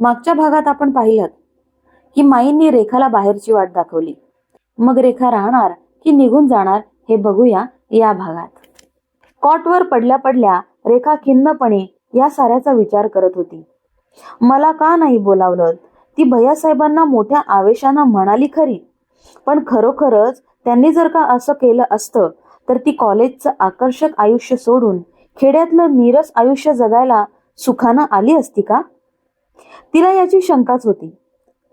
मागच्या भागात आपण पाहिलं की माईंनी रेखाला बाहेरची वाट दाखवली. मग रेखा राहणार की निघून जाणार हे बघूया या भागात. कॉटवर पडल्या पडल्या रेखा खिन्नपणे या साऱ्याचा विचार करत होती. मला का नाही बोलावलं? ती भैयासाहेबांना मोठ्या आवेशानं म्हणाली खरी. पण खरोखरच त्यांनी जर का असं केलं असतं तर ती कॉलेजचं आकर्षक आयुष्य सोडून खेड्यातलं नीरस आयुष्य जगायला सुखानं आली असती का? तिला याची शंकाच होती.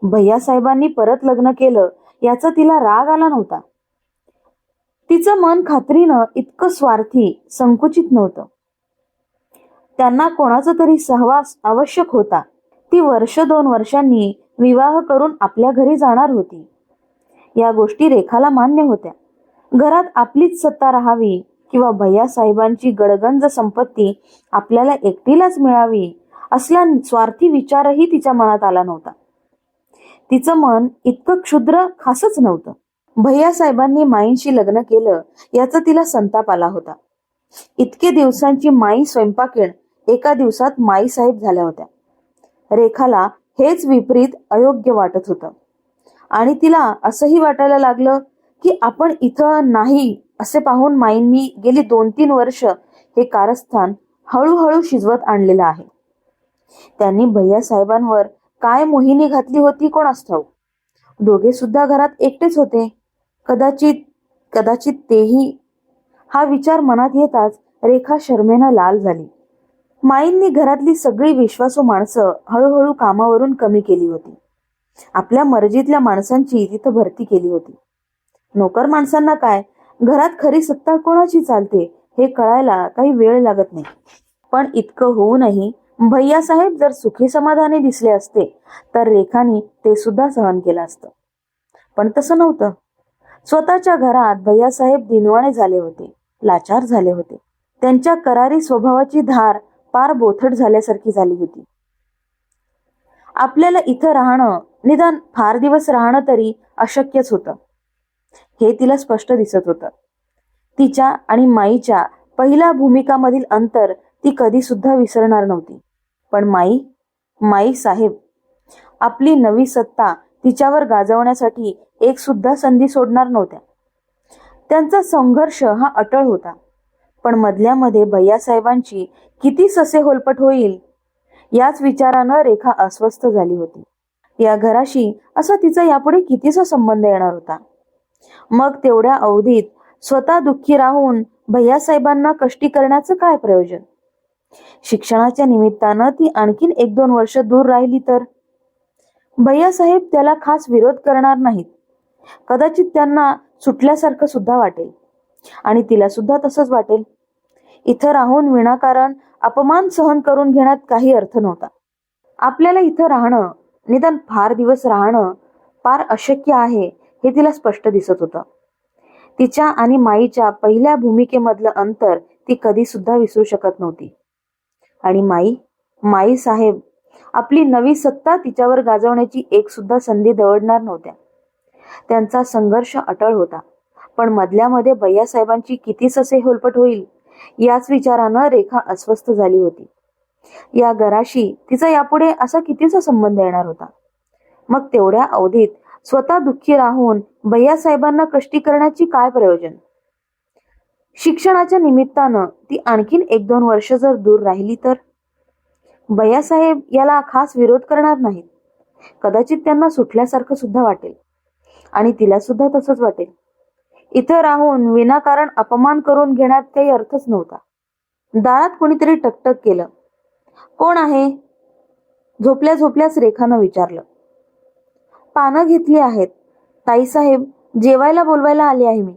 भैयासाहेबांनी परत लग्न केलं याचा तिला राग आला नव्हता. तिचं मन खात्रीनं इतकं स्वार्थी संकुचित नव्हतं. त्यांना कोणाचा तरी सहवास आवश्यक होता. ती वर्ष दोन वर्षांनी विवाह करून आपल्या घरी जाणार होती. या गोष्टी रेखाला मान्य होत्या. घरात आपलीच सत्ता राहावी किंवा भैयासाहेबांची गडगंज संपत्ती आपल्याला एकटीलाच मिळावी असला स्वार्थी विचारही तिच्या मनात आला नव्हता. तिचं मन इतकं क्षुद्र खासच नव्हतं. भैया साहेबांनी माईंशी लग्न केलं याचा तिला संताप आला होता. इतके दिवसांची माई स्वयंपाकीण एका दिवसात माई साहेब झाल्या होत्या. रेखाला हेच विपरीत अयोग्य वाटत होतं. आणि तिला असंही वाटायला लागलं की आपण इथं नाही असे पाहून माईंनी गेली दोन तीन वर्ष हे कारस्थान हळूहळू शिजवत आणलेलं आहे. त्यांनी भैया साहेबांवर काय मोहिनी घातली होती कोणास ठाऊक दोघे सुद्धा घरात एकटेच होते. कदाचित कदाचित तेही. हा विचार मनात येताच रेखा शर्मेनं लाल झाली. माईंनी घरातली सगळी विश्वासू माणसं हळूहळू कामावरून कमी केली होती. आपल्या मर्जीतल्या माणसांची तिथं भरती केली होती. नोकर माणसांना काय? घरात खरी सत्ता कोणाची चालते हे कळायला काही वेळ लागत नाही. पण इतकं होऊनही भैयासाहेब जर सुखी समाधानी दिसले असते तर रेखानी ते सुद्धा सहन केलं असतं. पण तसं नव्हतं. स्वतःच्या घरात भैयासाहेब दिनवाणे झाले होते लाचार झाले होते. त्यांच्या करारी स्वभावाची धार पार बोथट झाल्यासारखी झाली होती. आपल्याला इथं राहणं निदान फार दिवस राहणं तरी अशक्यच होतं. हे तिला स्पष्ट दिसत होतं. तिच्या आणि माईच्या पहिल्या भूमिकामधील अंतर ती कधी सुद्धा विसरणार नव्हती. पण माई माई साहेब आपली नवी सत्ता तिच्यावर गाजवण्यासाठी एक सुद्धा संधी सोडणार नव्हत्या. त्यांचा संघर्ष हा अटळ होता. पण मधल्यामध्ये भैयासाहेबांची किती ससे होलपट होईल याच विचारानं रेखा अस्वस्थ झाली होती. या घराशी असा तिचा यापुढे कितीचा संबंध येणार होता? मग तेवढ्या अवधीत स्वतः दुःखी राहून भैयासाहेबांना कष्टी करण्याचं काय प्रयोजन? शिक्षणाच्या निमित्तानं ती आणखीन एक दोन वर्ष दूर राहिली तर? भैयासाहेब त्याला खास विरोध करणार नाहीत. कदाचित त्यांना सुटल्यासारखं सुद्धा वाटेल. आणि तिला सुद्धा तसंच वाटेल. इथं राहून विनाकारण अपमान सहन करून घेण्यात काही अर्थ नव्हता. आपल्याला इथं राहणं निदान फार दिवस राहणं फार अशक्य आहे हे तिला स्पष्ट दिसत होतं. तिच्या आणि माईच्या पहिल्या भूमिकेमधलं अंतर ती कधी सुद्धा विसरू शकत नव्हती. आणि माई माई साहेब आपली नवी सत्ता तिच्यावर गाजवण्याची एक सुद्धा संधी दवडणार नव्हत्या. त्यांचा संघर्ष अटळ होता. पण मधल्यामध्ये भैयासाहेबांची किती ससे होलपट होईल याच विचारानं रेखा अस्वस्थ झाली होती. या घराशी तिचा यापुढे असा कितीचा संबंध येणार होता? मग तेवढ्या अवधीत स्वतः दुःखी राहून भैयासाहेबांना कष्टी करण्याची काय प्रयोजन? शिक्षणाच्या निमित्तानं ती आणखीन एक दोन वर्ष जर दूर राहिली तर? बयासाहेब याला खास विरोध करणार नाहीत. कदाचित त्यांना सुटल्यासारखं सुद्धा वाटेल. आणि तिला सुद्धा तसंच वाटेल. इथं राहून विनाकारण अपमान करून घेण्यात काही अर्थच नव्हता. दारात कोणीतरी टकटक केलं. कोण आहे? झोपल्या झोपल्याच रेखानं विचारलं. पानं घेतली आहेत. ताईसाहेब जेवायला बोलवायला आले आहे मी.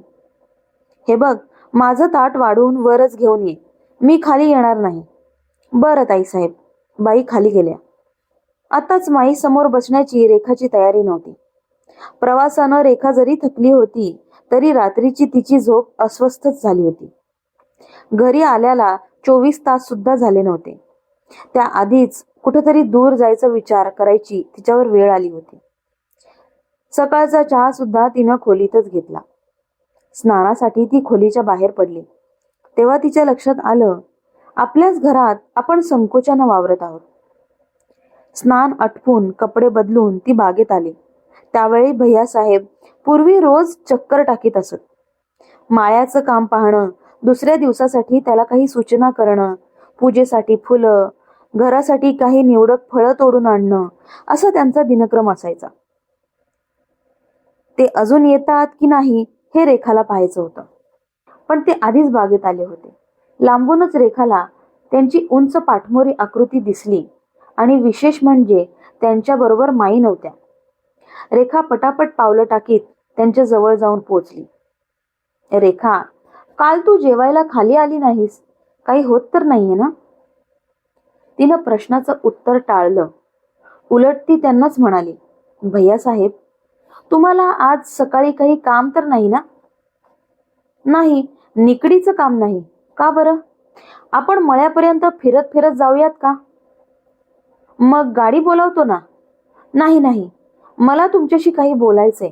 हे बघ माझं ताट वाढवून वरच घेऊन ये. मी खाली येणार नाही. बरं ताईसाहेब. बाई खाली गेल्या. आताच माई समोर बसण्याची रेखाची तयारी नव्हती. प्रवासानं रेखा जरी थकली होती तरी रात्रीची तिची झोप अस्वस्थच झाली होती. घरी आल्याला चोवीस तास सुद्धा झाले नव्हते. त्या आधीच कुठेतरी दूर जायचा विचार करायची तिच्यावर वेळ आली होती. सकाळचा चहा सुद्धा तिनं खोलीतच घेतला. स्नानासाठी ती खोलीच्या बाहेर पडली. तेव्हा तिच्या लक्षात आलं आपल्याच घरात आपण संकोचानं वावरत आहोत. स्नान आटपून कपडे बदलून ती बागेत आली. त्यावेळी भैयासाहेब पूर्वी रोज चक्कर टाकीत असत. माळ्याचं काम पाहणं दुसऱ्या दिवसासाठी त्याला काही सूचना करणं पूजेसाठी फुलं घरासाठी काही निवडक फळं तोडून आणणं असा त्यांचा दिनक्रम असायचा. ते अजून येतात की नाही हे रेखाला पाहायचं होतं. पण ते आधीच बागेत आले होते. लांबूनच रेखाला त्यांची उंच पाठमोरी आकृती दिसली आणि विशेष म्हणजे त्यांच्याबरोबर माई नव्हत्या. रेखा पटापट पावलं टाकीत त्यांच्या जवळ जाऊन पोचली. रेखा काल तू जेवायला खाली आली नाहीस? काही होत तर नाहीये ना? तिनं प्रश्नाचं उत्तर टाळलं. उलट ती त्यांनाच म्हणाली भैया साहेब तुम्हाला आज सकाळी काही काम तर नाही ना? नाही निकडीचं काम नाही. का बरं? आपण मळ्यापर्यंत फिरत फिरत जाऊयात का? मग गाडी बोलावतो ना? नाही नाही. मला तुमच्याशी काही बोलायचंय.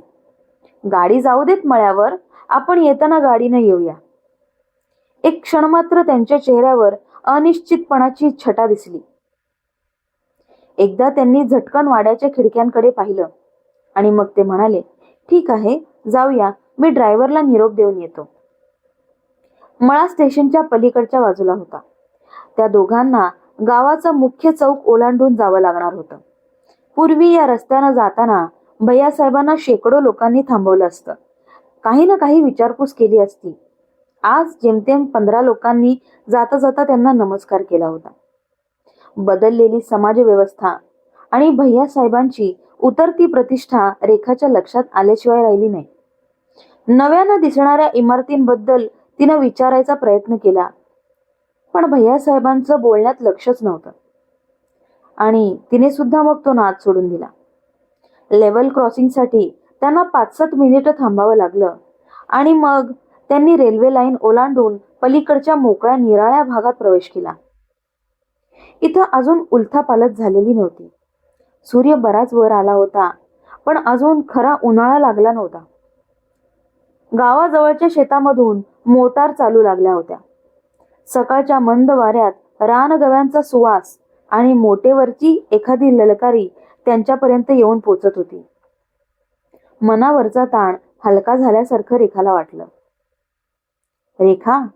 गाडी जाऊ देत मळ्यावर. आपण येताना गाडीनं येऊया. एक क्षण मात्र त्यांच्या चेहऱ्यावर अनिश्चितपणाची छटा दिसली. एकदा त्यांनी झटकन वाड्याच्या खिडक्यांकडे पाहिलं. आणि मग ते म्हणाले ठीक आहे जाऊया. मी ड्रायव्हरला निरोप देऊन येतो. मळा स्टेशनच्या पलीकडच्या बाजूला होता. त्या दोघांना गावाचा मुख्य चौक ओलांडून जावं लागणार होतं. पूर्वी या रस्त्यानं जाताना भैयासाहेबांना शेकडो लोकांनी थांबवलं असतं. काही ना काही विचारपूस केली असती. आज जेमतेम पंधरा लोकांनी जाता जाता त्यांना नमस्कार केला होता. बदललेली समाज व्यवस्था आणि भैयासाहेबांची उतरती प्रतिष्ठा रेखाच्या लक्षात आल्याशिवाय राहिली नाही. नव्यानं दिसणाऱ्या इमारतींबद्दल तिनं विचारायचा प्रयत्न केला. पण भैयासाहेबांचं बोलण्यात लक्षच नव्हतं. आणि तिने सुद्धा मग तो नाद सोडून दिला. लेवल क्रॉसिंगसाठी त्यांना पाच सात मिनिटं थांबावं लागलं. आणि मग त्यांनी रेल्वे लाईन ओलांडून पलीकडच्या मोकळ्या निराळ्या भागात प्रवेश केला. इथं अजून उलथापालथ झालेली नव्हती. सूर्य बराच वर आला होता पण अजून खरा उन्हाळा लागला नव्हता. गावाजवळच्या शेतामधून मोटार चालू लागल्या होत्या. सकाळच्या मंद वाऱ्यात रानगव्यांचा सुवास आणि मोटेवरची एखादी ललकारी त्यांच्यापर्यंत येऊन पोचत होती. मनावरचा ताण हलका झाल्यासारखं रेखाला वाटलं. रेखा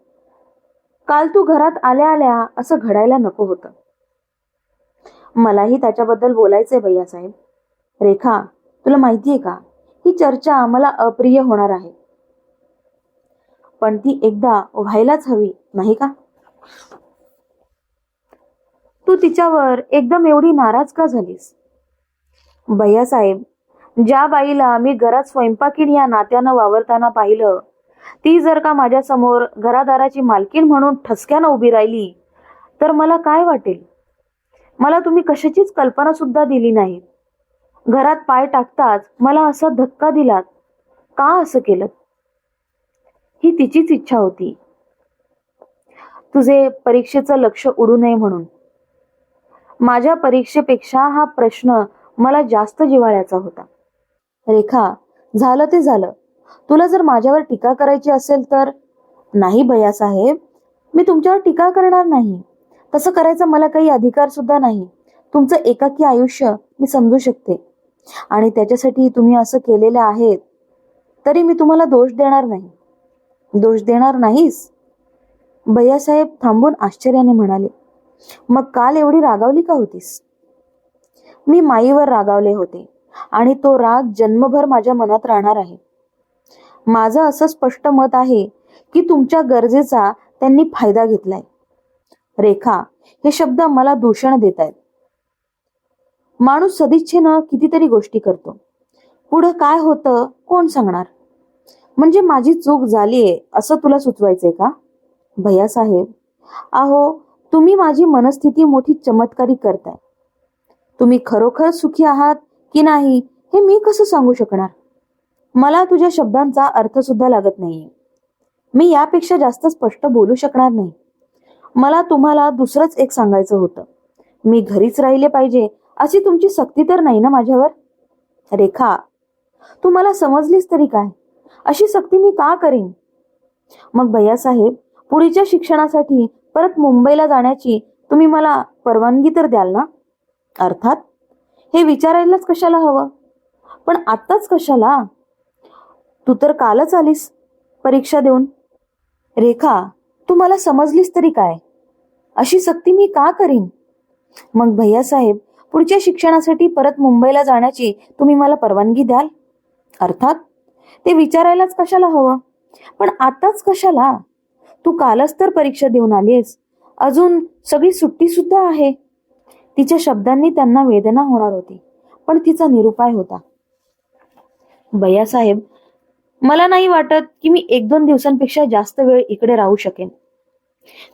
काल तू घरात आल्या आल्या असं घडायला नको होतं. मलाही त्याच्याबद्दल बोलायचंय भैयासाहेब रेखा तुला माहितीये का? ही चर्चा मला अप्रिय होणार आहे. पण ती एकदा व्हायलाच हवी नाही का? तू तिच्यावर एकदम एवढी नाराज का झालीस? भैयासाहेब ज्या बाईला मी घरात स्वयंपाकीण या नात्यानं वावरताना पाहिलं ती जर का माझ्यासमोर घरादाराची मालकीण म्हणून ठसक्यानं उभी राहिली तर मला काय वाटेल? मला तुम्ही कशाचीच कल्पना सुद्धा दिली नाही. घरात पाय टाकताच मला असा धक्का दिलात. का असं केलं? ही तिचीच इच्छा होती. तुझे परीक्षेचं लक्ष उडू नये म्हणून. माझ्या परीक्षेपेक्षा हा प्रश्न मला जास्त जिव्हाळ्याचा होता. रेखा झालं ते झालं. तुला जर माझ्यावर टीका करायची असेल तर? नाही भैयासाहेब मी तुमच्यावर टीका करणार नाही. तसं करायचा मला काही अधिकार सुद्धा नाही. तुमचं एकाकी आयुष्य मी समजू शकते. आणि त्याच्यासाठी तुम्ही असं केलेलं आहेत तरी मी तुम्हाला दोष देणार नाही. दोष देणार नाहीस? भैयासाहेब थांबून आश्चर्याने म्हणाले मग काल एवढी रागावली का होतीस? मी माईवर रागावले होते आणि तो राग जन्मभर माझ्या मनात राहणार आहे. माझं असं स्पष्ट मत आहे की तुमच्या गरजेचा त्यांनी फायदा घेतलाय. रेखा हे शब्द मला दूषण देत आहेत. माणूस सदिच्छेनं कितीतरी गोष्टी करतो. पुढं काय होतं कोण सांगणार? म्हणजे माझी चूक झालीये असं तुला सुचवायचंय का? भैया साहेब आहो तुम्ही माझी मनस्थिती मोठी चमत्कारी करताय. तुम्ही खरोखर सुखी आहात की नाही हे मी कसं सांगू शकणार? मला तुझ्या शब्दांचा अर्थ सुद्धा लागत नाहीये. मी यापेक्षा जास्त स्पष्ट बोलू शकणार नाही. मला तुम्हाला दुसरंच एक सांगायचं होतं. मी घरीच राहिले पाहिजे अशी तुमची सक्ती तर नाही ना माझ्यावर? रेखा तू मला समजलीस तरी काय? अशी सक्ती मी का करीन? मग भैयासाहेब पुढीच्या शिक्षणासाठी परत मुंबईला जाण्याची तुम्ही मला परवानगी तर द्याल ना? अर्थात हे विचारायलाच कशाला हवं? पण आत्ताच कशाला? तू तर कालच आलीस परीक्षा देऊन. रेखा तू मला समजलीस तरी काय? अशी सक्ती मी का करीन? मग भैयासाहेब पुढच्या शिक्षणासाठी परत मुंबईला जाण्याची तुम्ही मला परवानगी द्याल? अर्थात? ते विचारायलाच कशाला हवं? पण आताच कशाला? तू कालच तर परीक्षा देऊन आलीस अजून सगळी सुट्टी सुद्धा आहे. तिच्या शब्दांनी त्यांना वेदना होणार होती पण तिचा निरुपाय होता. भैयासाहेब मला नाही वाटत की मी एक दोन दिवसांपेक्षा जास्त वेळ इकडे राहू शकेन.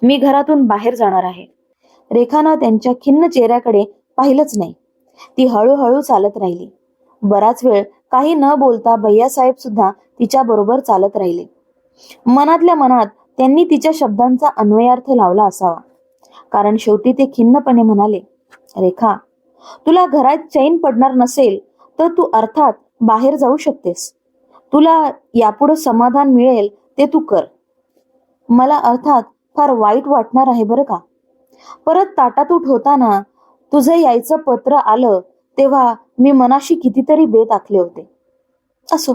मी घरातून बाहेर जाणार आहे. रेखानं त्यांच्या खिन्न चेहऱ्याकडे पाहिलंच नाही. ती हळूहळू चालत राहिली. बराच वेळ काही न बोलता भैयासाहेब सुद्धा तिच्या बरोबर चालत राहिले. मनातल्या मनात त्यांनी तिच्या शब्दांचा अन्वयार्थ लावला असावा. कारण शेवटी ते खिन्नपणे म्हणाले रेखा तुला घरात चैन पडणार नसेल तर तू अर्थात बाहेर जाऊ शकतेस. तुला यापुढे समाधान मिळेल ते तू कर. मला अर्थात फार वाईट वाटणार आहे बरं का? परत ताटातूट होताना तुझं यायचं पत्र आलं तेव्हा मी मनाशी कितीतरी बेत आखले होते. असो.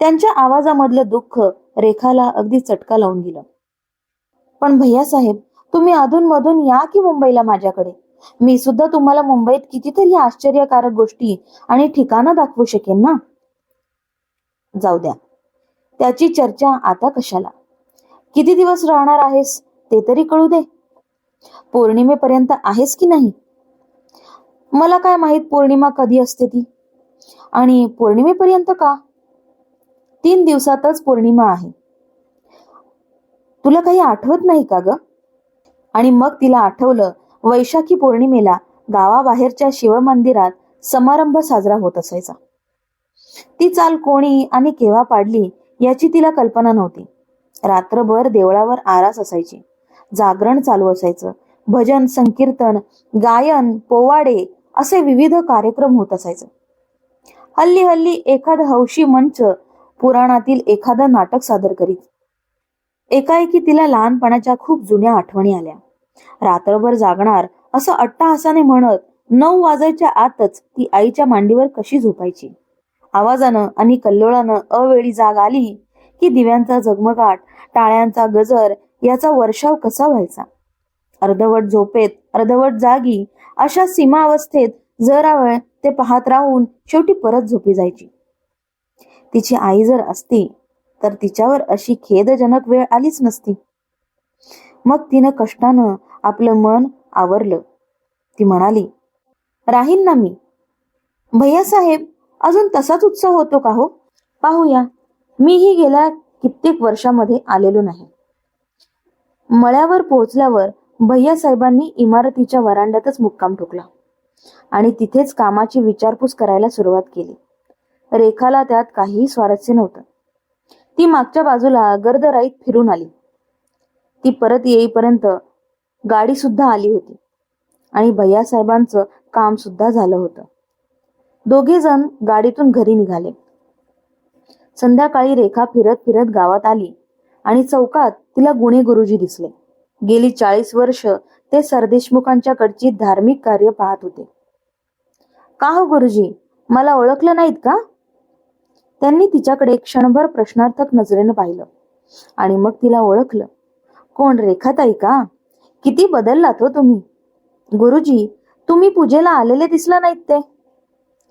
त्यांच्या आवाजामधलं दुःख रेखाला अगदी चटका लावून गेलं. पण भैया साहेब तुम्ही अधूनमधून या की मुंबईला माझ्याकडे? मी सुद्धा तुम्हाला मुंबईत कितीतरी आश्चर्यकारक गोष्टी आणि ठिकाणं दाखवू शकेन ना? जाऊ द्या. त्याची चर्चा आता कशाला? किती दिवस राहणार आहेस ते तरी कळू दे. पौर्णिमेपर्यंत आहेस की नाही? मला काय माहीत पौर्णिमा कधी असते ती? आणि पौर्णिमेपर्यंत का? तीन दिवसातच पौर्णिमा आहे. तुला काही आठवत नाही का ग? आणि मग तिला आठवलं वैशाखी पौर्णिमेला गावाबाहेरच्या शिवमंदिरात समारंभ साजरा होत असायचा. ती चाल कोणी आणि केव्हा पाडली याची तिला कल्पना नव्हती. रात्रभर देवळावर आरास असायची. जागरण चालू असायचं. भजन संकीर्तन गायन पोवाडे असे विविध कार्यक्रम होत असायचे. हल्ली हल्ली एखाद हौशी मंच पुराणातील एखादं नाटक सादर करीत. एकाएकी तिला लहानपणाच्या खूप जुन्या आठवणी आल्या. रात्रभर जागणार असं अट्टाहासाने म्हणत नऊ वाजायच्या आतच ती आईच्या मांडीवर कशी झोपायची? आवाजानं आणि कल्लोळानं अवेळी जाग आली की दिव्यांचा झगमगाट टाळ्यांचा गजर याचा वर्षाव कसा व्हायचा? अर्धवट झोपेत अर्धवट जागी अशा सीमा अवस्थेत जरा वेळ ते पाहत राहून शेवटी परत झोपी जायची. तिची आई जर असती तर तिच्यावर अशी खेदजनक वेळ आलीच नसती. मग तिनं कष्टानं आपलं मन आवरलं. ती म्हणाली राहीन ना मी. भैया साहेब अजून तसाच उत्साह होतो का हो? पाहूया. मीही गेल्या कित्येक वर्षामध्ये आलेलो नाही. मळ्यावर पोहोचल्यावर भैयासाहेबांनी इमारतीच्या वरांड्यातच मुक्काम ठोकला आणि तिथेच कामाची विचारपूस करायला सुरुवात केली. रेखाला त्यात काहीही स्वारस्य नव्हतं. ती मागच्या बाजूला गर्दराईत फिरून आली. ती परत येईपर्यंत गाडी सुद्धा आली होती आणि भैयासाहेबांचं काम सुद्धा झालं होतं. दोघे जण गाडीतून घरी निघाले. संध्याकाळी रेखा फिरत फिरत गावात आली आणि चौकात तिला गुणे गुरुजी दिसले. गेली चाळीस वर्ष ते सरदेशमुखांच्या कडची धार्मिक कार्य पाहत होते. का हो गुरुजी? मला ओळखलं नाहीत का? त्यांनी तिच्याकडे क्षणभर प्रश्नार्थक नजरेनं पाहिलं आणि मग तिला ओळखलं. कोण? रेखाताई का? किती बदललात हो तुम्ही? गुरुजी तुम्ही पूजेला आलेले दिसला नाहीत ते.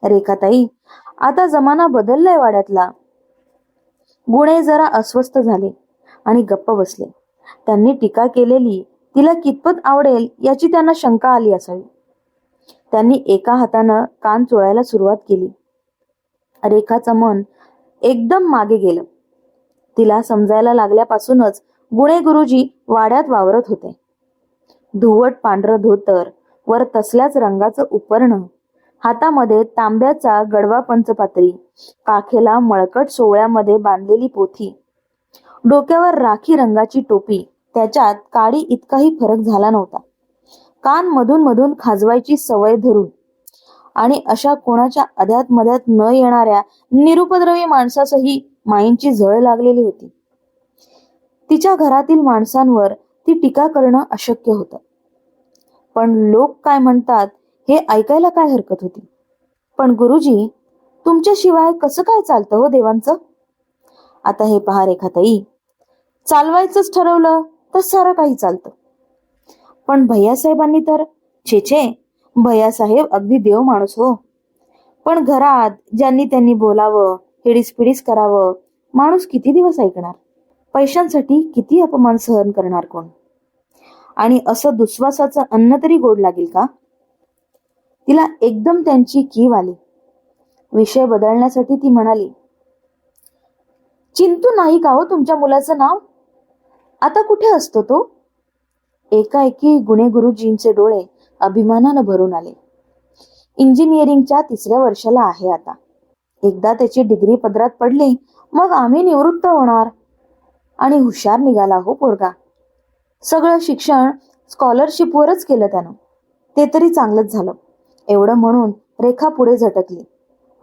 रेखाताई आता जमाना बदललाय वाड्यातला. गुणे जरा अस्वस्थ झाले आणि गप्प बसले. त्यांनी टीका केलेली तिला कितपत आवडेल याची त्यांना शंका आली असावी. त्यांनी एका हातानं कान चोळायला सुरुवात केली. रेखाचं मन एकदम मागे गेलं. तिला समजायला लागल्यापासूनच गुणे गुरुजी वाड्यात वावरत होते. धुवट पांढरं धोतर वर तसल्याच रंगाचं उपर्ण हातामध्ये तांब्याचा गडवा पंचपात्री काखेला मळकट सोहळ्यामध्ये बांधलेली पोथी. डोक्यावर राखी रंगाची टोपी. त्याच्यात काळी इतकाही फरक झाला नव्हता. कान मधून मधून खाजवायची सवय धरून. आणि अशा कोणाच्या अध्यात मध्यात न येणाऱ्या निरुपद्रवी माणसासही माईंची झळ लागलेली होती. तिच्या घरातील माणसांवर ती टीका करणं अशक्य होतं. पण लोक काय म्हणतात हे ऐकायला काय हरकत होती? पण गुरुजी तुमच्याशिवाय कसं काय चालतं हो देवांचं? आता हे पहा रेखाताई. चालवायचंच ठरवलं तर सारं काही चालतं. पण भैयासाहेबांनी तर छे छे भैयासाहेब अगदी देव माणूस हो. पण घरात ज्यांनी त्यांनी बोलावं हिडीस पिडीस करावं माणूस किती दिवस ऐकणार? पैशांसाठी किती अपमान सहन करणार कोण? आणि असं दुस्वासाचं अन्न तरी गोड लागेल का? तिला एकदम त्यांची कीव आली. विषय बदलण्यासाठी ती म्हणाली चिंतू नाही का हो तुमच्या मुलाचं नाव? आता कुठे असतो तो? एकाएकी गुणे गुरुजींचे डोळे अभिमानानं भरून आले. इंजिनिअरिंगच्या तिसऱ्या वर्षाला आहे आता. एकदा त्याची डिग्री पदरात पडली मग आम्ही निवृत्त होणार. आणि हुशार निघाला हो पोरगा. सगळं शिक्षण स्कॉलरशिपवरच केलं त्यानं. ते तरी चांगलंच झालं. एवढं म्हणून रेखा पुढे झटकली.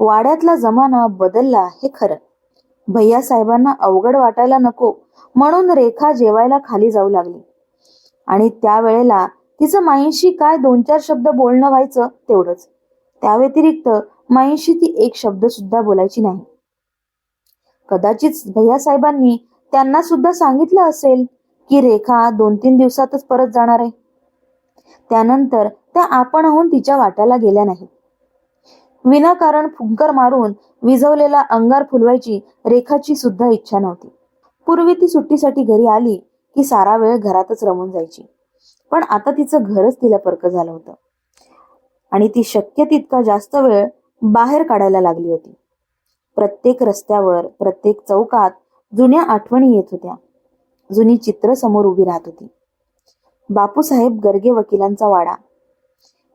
वाड्यातला जमाना बदलला हे खरं. भैया साहेबांना अवघड वाटायला नको म्हणून रेखा जेवायला खाली जाऊ लागली. आणि त्यावेळेला तिचं माईंशी काय दोन चार शब्द बोलणं व्हायचं तेवढंच. त्या व्यतिरिक्त माईंशी ती एक शब्द सुद्धा बोलायची नाही. कदाचित भैया साहेबांनी त्यांना सुद्धा सांगितलं असेल की रेखा दोन तीन दिवसातच परत जाणार आहे. त्यानंतर त्या आपणहून तिच्या वाट्याला गेल्या नाहीत. विनाकारण फुंकर मारून विझवलेला अंगार फुलवायची रेखाची सुद्धा इच्छा नव्हती. पूर्वी ती सुट्टीसाठी घरी आली की सारा वेळ घरातच रमून जायची. पण आता तिचं घरच तिला परक झालं होतं. आणि ती शक्य तितका जास्त वेळ बाहेर काढायला लागली होती. प्रत्येक रस्त्यावर प्रत्येक चौकात जुन्या आठवणी येत होत्या. जुनी चित्र समोर उभी राहत होती. बापूसाहेब गर्गे वकिलांचा वाडा.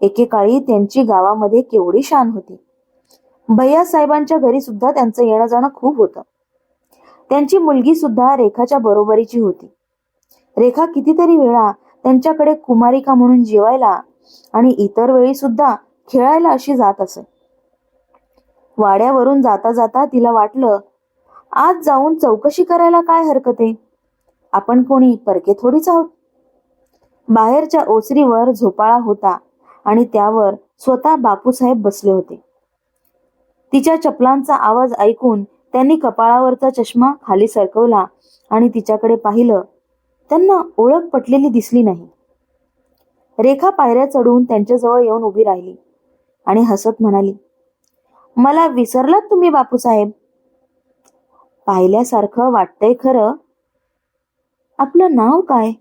एकेकाळी त्यांची गावामध्ये केवढी शान होती. भैया साहेबांच्या घरी सुद्धा त्यांचं येणं जाणं खूप होतं. त्यांची मुलगी सुद्धा रेखाच्या बरोबरीची होती. रेखा कितीतरी वेळा त्यांच्याकडे कुमारिका म्हणून जेवायला आणि इतर वेळी सुद्धा खेळायला अशी जात असे. वाड्यावरून जाता जाता तिला वाटलं आज जाऊन चौकशी करायला काय हरकत? आहे आपण कोणी परके थोडीच आहोत? बाहेरच्या ओसरीवर झोपाळा होता. आणि त्यावर स्वतः बापूसाहेब बसले होते. तिच्या चपलांचा आवाज ऐकून त्यांनी कपाळावरचा चष्मा खाली सरकवला आणि तिच्याकडे पाहिलं त्यांना ओळख पटलेली दिसली नाही. रेखा पायऱ्या चढून त्यांच्याजवळ येऊन उभी राहिली आणि हसत म्हणाली मला विसरलात तुम्ही बापूसाहेब? पाहिल्यासारखं वाटतंय खरं. आपलं नाव काय?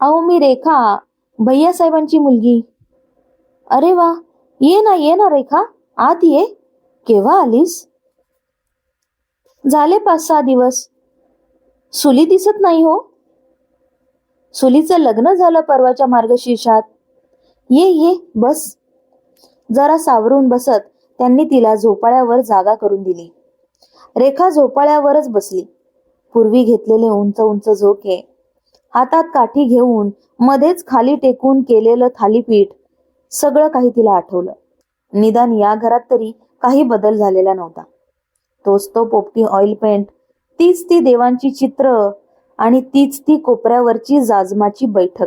अहो मी रेखा भैया साहेबांची मुलगी. अरे वा ये ना ये ना रेखा आत ये. केव्हा आलीस? झाले पाच सहा दिवस. सुली दिसत नाही हो. सुलीचं लग्न झालं परवाच्या मार्गशीर्षात. ये ये बस. जरा सावरून बसत त्यांनी तिला झोपाळ्यावर जागा करून दिली. रेखा झोपाळ्यावरच बसली. पूर्वी घेतलेले उंच उंच झोके. हातात काठी घेऊन मध्येच खाली टेकून केलेलं थालीपीठ. सगळं काही तिला आठवलं. निदान या घरात तरी काही बदल झालेला नव्हता. तोच तो पोपटी ऑइल पेंट तीच ती देवांची चित्र आणि तीच ती कोपऱ्यावरची जाजमाची बैठक.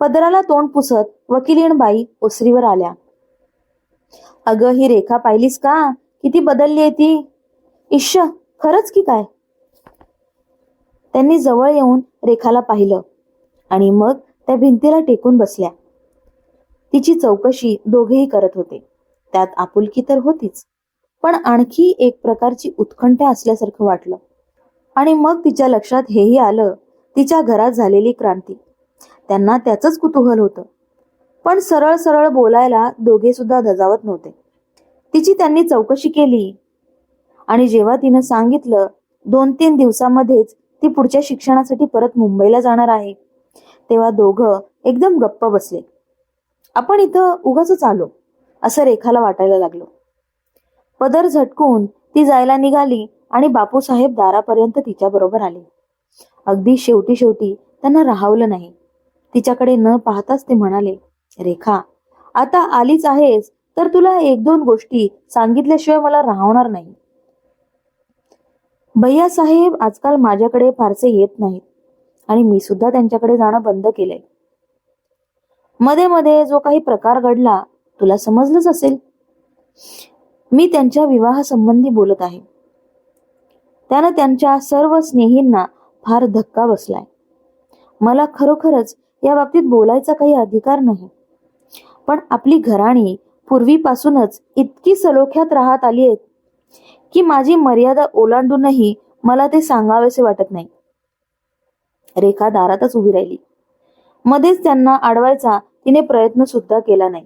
पदराला तोंड पुसत वकिलीण बाई ओसरीवर आल्या. अगं ही रेखा पाहिलीस का? किती बदलली आहे ती. इश्श खरंच की काय? त्यांनी जवळ येऊन रेखाला पाहिलं आणि मग त्या भिंतीला टेकून बसल्या. तिची चौकशी दोघेही करत होते. त्यात आपुलकी तर होतीच. पण आणखी एक प्रकारची उत्कंठा असल्यासारखं वाटलं. आणि मग तिच्या लक्षात हेही आलं तिच्या घरात झालेली क्रांती. त्यांना त्याचंच कुतूहल होतं. पण सरळ सरळ बोलायला दोघे सुद्धा धजावत नव्हते. तिची त्यांनी चौकशी केली. आणि जेव्हा तिनं सांगितलं दोन तीन दिवसामध्येच ती पुढच्या शिक्षणासाठी परत मुंबईला जाणार आहे तेव्हा दोघं एकदम गप्प बसले. आपण इथं उगाच आलो असं रेखाला वाटायला लागलो. पदर झटकून ती जायला निघाली आणि बापूसाहेब दारापर्यंत तिच्या बरोबर आले. अगदी शेवटी शेवटी त्यांना राहावलं नाही. तिच्याकडे न पाहताच ते म्हणाले रेखा आता आलीच आहेस तर तुला एक दोन गोष्टी सांगितल्याशिवाय मला राहणार नाही. भैया साहेब आजकाल माझ्याकडे फारसे येत नाहीत आणि मी सुद्धा त्यांच्याकडे जाणं बंद केलंय. मध्ये मध्ये जो काही प्रकार घडला तुला समजलंच असेल. मी त्यांच्या विवाहासंबंधी बोलत आहे. त्यानं त्यांच्या सर्व स्नेहींना फार धक्का बसलाय. मला खरोखरच या बाबतीत बोलायचा काही अधिकार नाही. पण आपली घराणी पूर्वीपासूनच इतकी सलोख्यात राहत आली आहेत की माझी मर्यादा ओलांडूनही मला ते सांगावेसे वाटत नाही. रेखा दारातच उभी राहिली. मध्येच त्यांना अडवायचा तिने प्रयत्न सुद्धा केला नाही.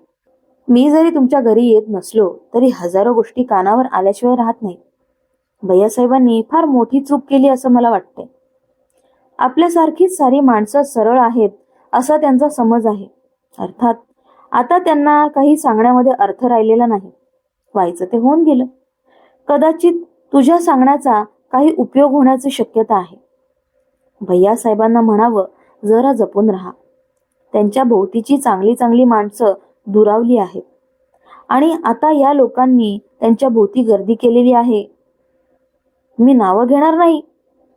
मी जरी तुमच्या घरी येत नसलो तरी हजारो गोष्टी कानावर आल्याशिवाय राहत नाही भैयासाहेबांनी फार मोठी चूक केली असं मला वाटतंय. आपल्यासारखीच सारी माणसं सरळ आहेत असा त्यांचा समज आहे. अर्थात आता त्यांना काही सांगण्यामध्ये अर्थ राहिलेला नाही. व्हायचं ते होऊन गेलं. कदाचित तुझ्या सांगण्याचा काही उपयोग होण्याची शक्यता आहे. भैया साहेबांना म्हणावं जरा जपून राहा. त्यांच्या भोवतीची चांगली चांगली माणसं दुरावली आहेत. आणि आता या लोकांनी त्यांच्या भोवती गर्दी केलेली आहे. मी नावं घेणार नाही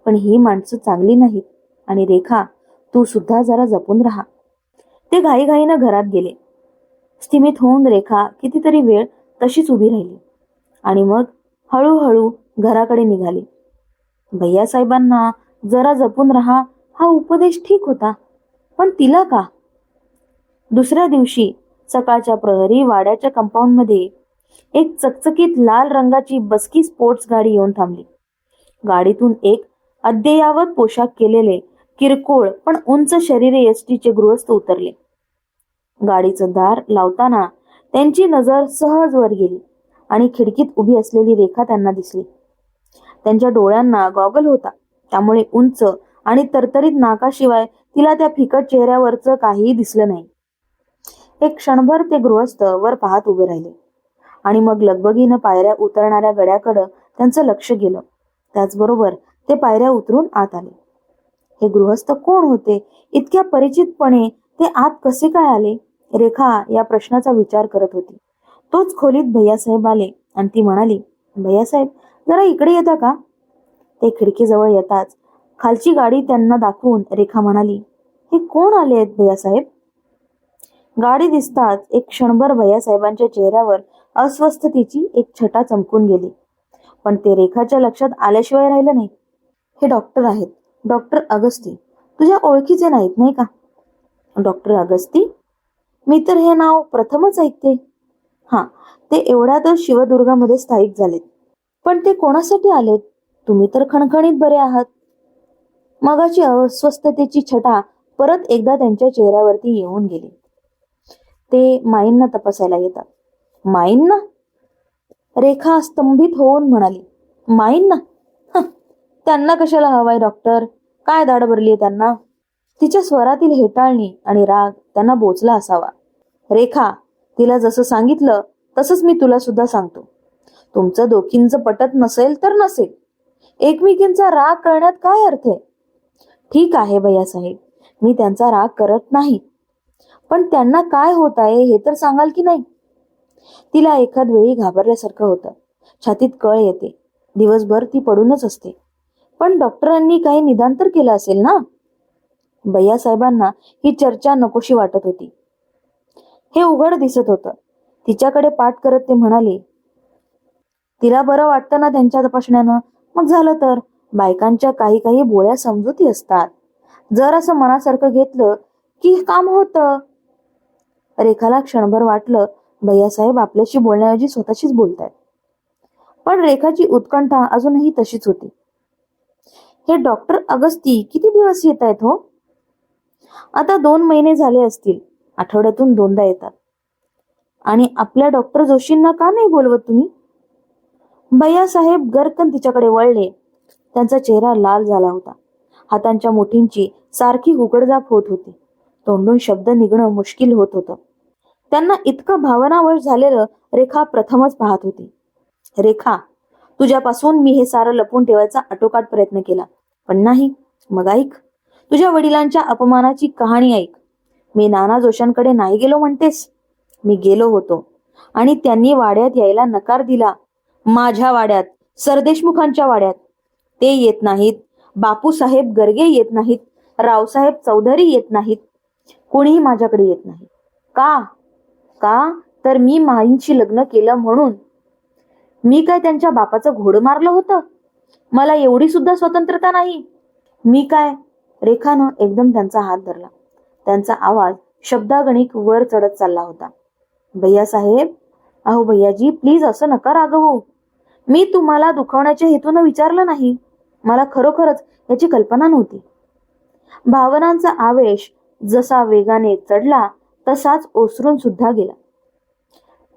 पण ही माणसं चांगली नाहीत. आणि रेखा तू सुद्धा जरा जपून राहा. ते घाईघाईनं घरात गेले. स्थिमित होऊन रेखा कितीतरी वेळ तशीच उभी राहिली. आणि मग हळूहळू घराकडे निघाली. भैया साहेबांना जरा जपून राहा हा उपदेश ठीक होता. पण तिला का? दुसऱ्या दिवशी सकाळच्या प्रहरी वाड्याच्या कंपाऊंडमध्ये एक चकचकीत लाल रंगाची बसकी स्पोर्ट्स गाडी येऊन थांबली. गाडीतून एक अद्ययावत पोशाख केलेले किरकोळ पण उंच शरीरे एसटीचे गृहस्थ उतरले. गाडीचं दार लावताना त्यांची नजर सहज वर गेली आणि खिडकीत उभी असलेली रेखा त्यांना दिसली. त्यांच्या डोळ्यांना गॉगल होता. त्यामुळे उंच आणि तरतरीत नाकाशिवाय तिला त्या फिकट चेहऱ्यावरचं काहीही दिसलं नाही. एक क्षणभर ते गृहस्थ वर पाहत उभे राहिले. आणि मग लगबगीनं पायऱ्या उतरणाऱ्या गड्याकडं त्यांचं लक्ष गेलं. त्याचबरोबर ते पायऱ्या उतरून आत आले. हे गृहस्थ कोण होते? इतक्या परिचितपणे ते आत कसे काय आले? रेखा या प्रश्नाचा विचार करत होती. तोच खोलीत भैयासाहेब आले आणि ती म्हणाली भैयासाहेब जरा इकडे येता का? ते खिडकीजवळ येताच खालची गाडी त्यांना दाखवून रेखा म्हणाली हे कोण आले आहेत भैयासाहेब? गाडी दिसताच एक क्षणभर भैयासाहेबांच्या चेहऱ्यावर अस्वस्थतेची एक छटा चमकून गेली. पण ते रेखाच्या लक्षात आल्याशिवाय राहिलं नाही. हे डॉक्टर आहेत. डॉक्टर अगस्ती. तुझ्या ओळखीचे नाहीत नाही का? डॉक्टर अगस्ती? मी तर हे नाव प्रथमच ऐकते. हा ते एवढ्यातच शिवदुर्गामध्ये स्थायिक झालेत. पण ते कोणासाठी आलेत? तुम्ही तर खणखणीत बरे आहात. मगाची अस्वस्थतेची छटा परत एकदा त्यांच्या चेहऱ्यावरती येऊन गेली. ते माईंना तपासायला येतात. माईंना? रेखा स्तंभित होऊन म्हणाली माईंना? त्यांना कशाला हवाय डॉक्टर? काय दाड भरली त्यांना? तिच्या स्वरातील हेटाळणी आणि राग त्यांना बोचला असावा. रेखा तिला जसं सांगितलं तसंच मी तुला सुद्धा सांगतो. तुमचं दोखींच पटत नसेल तर नसेल. एकमेकींचा राग करण्यात काय अर्थ आहे? ठीक आहे भैयासाहेब. मी त्यांचा राग करत नाही. पण त्यांना काय होत आहे हे तर सांगाल की नाही? तिला एखाद वेळी घाबरल्यासारखं होतं. छातीत कळ येते. दिवसभर ती पडूनच असते. पण डॉक्टरांनी काही निदान तर केलं असेल ना? भैयासाहेबांना ही चर्चा नकोशी वाटत होती. हे उघड दिसत होतं. तिच्याकडे पाठ करत ते म्हणाले तिला बरं वाटतं ना त्यांच्या तपासण्यानं? मग झालं तर? बायकांच्या काही काही बोळ्या समजुती असतात. जर असं मनासारखं घेतलं की काम होतं? रेखाला क्षणभर वाटलं भैयासाहेब आपल्याशी बोलण्याऐवजी स्वतःशीच बोलतायत. पण रेखाची उत्कंठा अजूनही तशीच होती. हे डॉक्टर अगस्ती किती दिवस येत आहेत हो? आता दोन महिने झाले असतील. आठवड्यातून दोनदा येतात. आणि आपल्या डॉक्टर जोशींना का नाही बोलवत तुम्ही? भैयासाहेब गरकन तिच्याकडे वळले. त्यांचा चेहरा लाल झाला होता. हातांच्या मुठींची सारखी उघडजाप होत होती. तोंडून शब्द निघणं मुश्किल होत होतं. त्यांना इतकं भावनावश झालेलं रेखा प्रथमच पाहत होती. रेखा तुझ्यापासून मी हे सारं लपून ठेवायचा आटोकाट प्रयत्न केला. पण नाही मग ऐक. तुझ्या वडिलांच्या अपमानाची कहाणी ऐक. मी नाना जोशांकडे नाही गेलो म्हणतेस. मी गेलो होतो. आणि त्यांनी वाड्यात यायला नकार दिला. माझ्या वाड्यात सरदेशमुखांच्या वाड्यात. ते येत नाहीत. बापूसाहेब गर्गे येत नाहीत. रावसाहेब चौधरी येत नाहीत. कोणीही माझ्याकडे येत नाही. का? का? तर मी माईंशी लग्न केलं म्हणून. मी काय त्यांच्या बापाचं घोडं मारलं होतं? मला एवढी सुद्धा स्वतंत्रता नाही. मी काय? रेखानं एकदम त्यांचा हात धरला. त्यांचा आवाज शब्दागणिक वर चढत चालला होता. भैया साहेब अहो भैयाजी प्लीज असं नका रागवू. मी तुम्हाला दुखवण्याच्या हेतून विचारलं नाही. मला खरोखरच याची कल्पना नव्हती. भावनांचा आवेश जसा वेगाने चढला तसाच ओसरून सुद्धा गेला.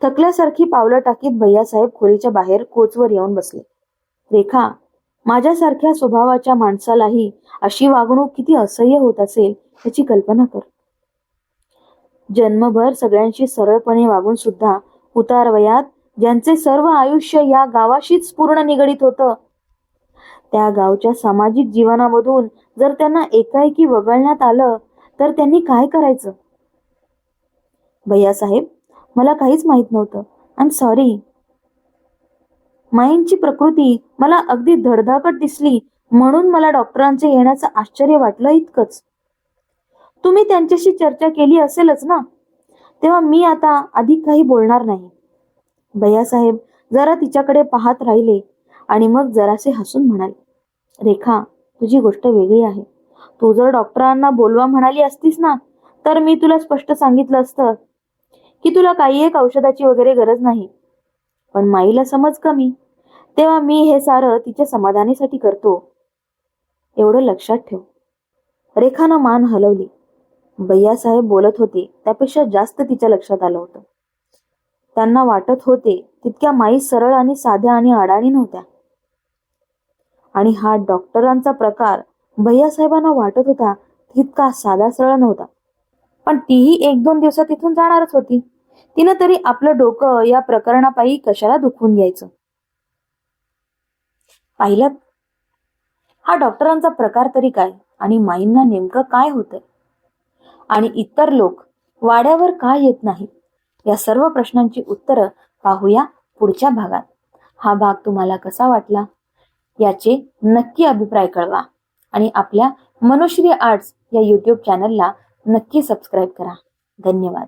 थकल्यासारखी पावलं टाकीत भैयासाहेब खोलीच्या बाहेर कोचवर येऊन बसले. रेखा माझ्यासारख्या स्वभावाच्या माणसालाही अशी वागणूक किती असह्य होत असेल याची कल्पना कर. जन्मभर सगळ्यांशी सरळपणे वागून सुद्धा उतार वयात ज्यांचे सर्व आयुष्य या गावाशीच पूर्ण निगडीत होतं. त्या गावच्या सामाजिक जीवनामधून जर त्यांना एकाएकी वगळण्यात आलं तर त्यांनी काय करायचं? भैयासाहेब मला काहीच माहीत नव्हतं. आय एम सॉरी माईंची प्रकृती मला अगदी धडधाकट दिसली म्हणून मला डॉक्टरांचे येण्याचं आश्चर्य वाटलं इतकंच. तुम्ही त्यांच्याशी चर्चा केली असेलच ना? तेव्हा मी आता अधिक काही बोलणार नाही. भैयासाहेब जरा तिच्याकडे पाहत राहिले आणि मग जरासे हसून म्हणाले रेखा तुझी गोष्ट वेगळी आहे. तू जर डॉक्टरांना बोलवा म्हणाली असतीस ना तर मी तुला स्पष्ट सांगितलं असतं की तुला काही एक औषधाची वगैरे गरज नाही. पण माईला समज कमी. तेव्हा मी हे सारं तिच्या समाधानासाठी करतो. एवढं लक्षात ठेव. रेखानं मान हलवली. भैयासाहेब बोलत होते त्यापेक्षा जास्त तिच्या लक्षात आलं होतं. त्यांना वाटत होते तितक्या माई सरळ आणि साध्या आणि अडाणी नव्हत्या. आणि हा डॉक्टरांचा प्रकार भैयासाहेबांना वाटत होता तितका साधा सरळ नव्हता. पण तीही एक दोन दिवसात तिथून जाणारच होती. तिनं तरी आपलं डोकं या प्रकरणापायी कशाला दुखवून घ्यायचं? पाहिलं? हा डॉक्टरांचा प्रकार तरी काय? आणि माईंना नेमकं काय होतंय? आणि इतर लोक वाड्यावर का येत नाहीत? या सर्व प्रश्नांची उत्तरं पाहूया पुढच्या भागात. हा भाग तुम्हाला कसा वाटला? याचे नक्की अभिप्राय कळवा. आणि आपल्या मनुश्री आर्ट्स या यूट्यूब चॅनलला नक्की सबस्क्राईब करा. धन्यवाद.